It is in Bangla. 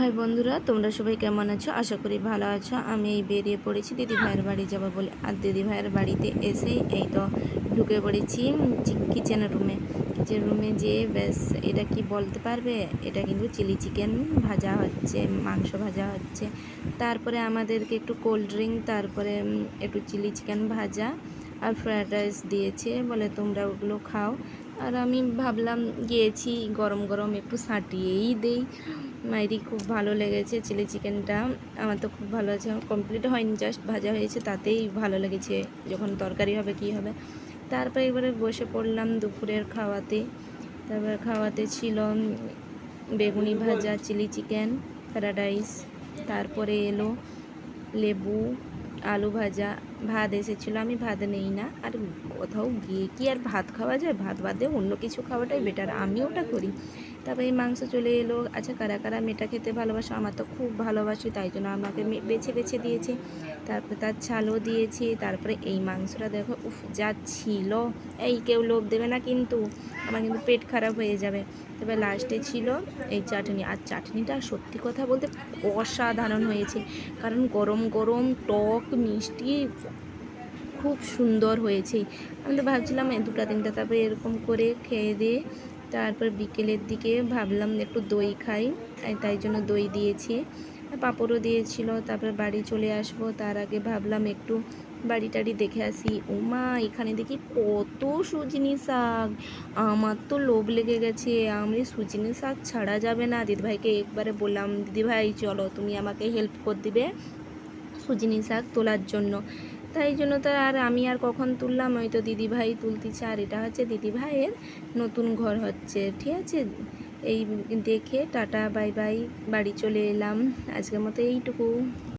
হাই বন্ধুরা, তোমরা সবাই কেমন আছো? আশা করি ভালো আছো। আমি এই বেরিয়ে পড়েছি দিদি ভাইয়ের বাড়ি যাব বলে। আর দিদি ভাইয়ের বাড়িতে এসেই এই তো ঢুকে পড়েছি কিচেন রুমে কিচেন রুমে যে ব্যাস, এটা কি বলতে পারবে? এটা কিন্তু চিলি চিকেন ভাজা হচ্ছে, মাংস ভাজা হচ্ছে। তারপরে আমাদেরকে একটু কোল্ড ড্রিঙ্ক তারপরে একটু চিলি চিকেন ভাজা আর ফ্রায়েড রাইস দিয়েছে বলে তোমরা ওগুলো খাও। আর আমি ভাবলাম গিয়েছি গরম গরম একটু সাঁটিয়েই দেই। মায়েরই খুব ভালো লেগেছে, চিলি চিকেনটা আমার তো খুব ভালো আছে কমপ্লিট হয়নি জাস্ট ভাজা হয়েছে, তাতেই ভালো লেগেছে, যখন তরকারি হবে কি হবে। তারপরে এবারে বসে পড়লাম দুপুরের খাওয়াতে, তারপর খাওয়াতে ছিল বেগুনি ভাজা, চিলি চিকেন ফ্রায়েড রাইস তারপরে এলো লেবু, আলু ভাজা, ভাত এসেছিল, আমি ভাত নেই না, আর কোথাও গিয়ে কি আর ভাত খাওয়া যায়, ভাত বাদে অন্য কিছু খাওয়াটাই বেটার আমি ওটা করি। তারপরে এই মাংস চলে এলো। আচ্ছা কারা কারা মেটা খেতে ভালোবাসো? আমার তো খুব ভালোবাসি, তাই জন্য আমাকে বেছে বেছে দিয়েছে। তারপরে তার ছালও দিয়েছি, তারপরে এই মাংসটা দেখো, উফ, যা ছিল। এই কেউ লোভ দেবে না কিন্তু, আমার কিন্তু পেট খারাপ হয়ে যাবে। তবে লাস্টে ছিল এই চাটনি। আর চাটনিটা সত্যি কথা বলতে অসাধারণ হয়েছে। কারণ গরম গরম টক মিষ্টি খুব সুন্দর হয়েছে। আমি তো ভাবছিলাম দুটা তিনটা তারপরে এরকম করে খেয়ে দিয়ে তারপর বিকেলের দিকে ভাবলাম একটু দই খাই, তাই জন্য দই দিয়েছি। পাঁপড়ও দিয়েছিল, তারপর বাড়ি চলে আসব, তার আগে ভাবলাম একটু বাড়ি টাড়ি দেখে আসি। ওমা এখানে দেখি কত সুজনি শাক! আমার তো লোভ লেগে গেছে, আমি সুজনি শাক ছাড়া যাবে না। দিদিভাইকে একবারে বললাম, দিদিভাই, চলো, তুমি আমাকে হেল্প করে দিবে সুজনি শাক তোলার জন্য। তাই জন্য তো আর আমি আর কখন তুললাম? ওই তো দিদিভাই তুলতেছে। আর এটা হচ্ছে দিদিভাইয়ের নতুন ঘর হচ্ছে। ঠিক আছে? এই দেখে টাটা, বাই বাই। বাড়ি চলে এলাম। আজকের মতো এইটুকু।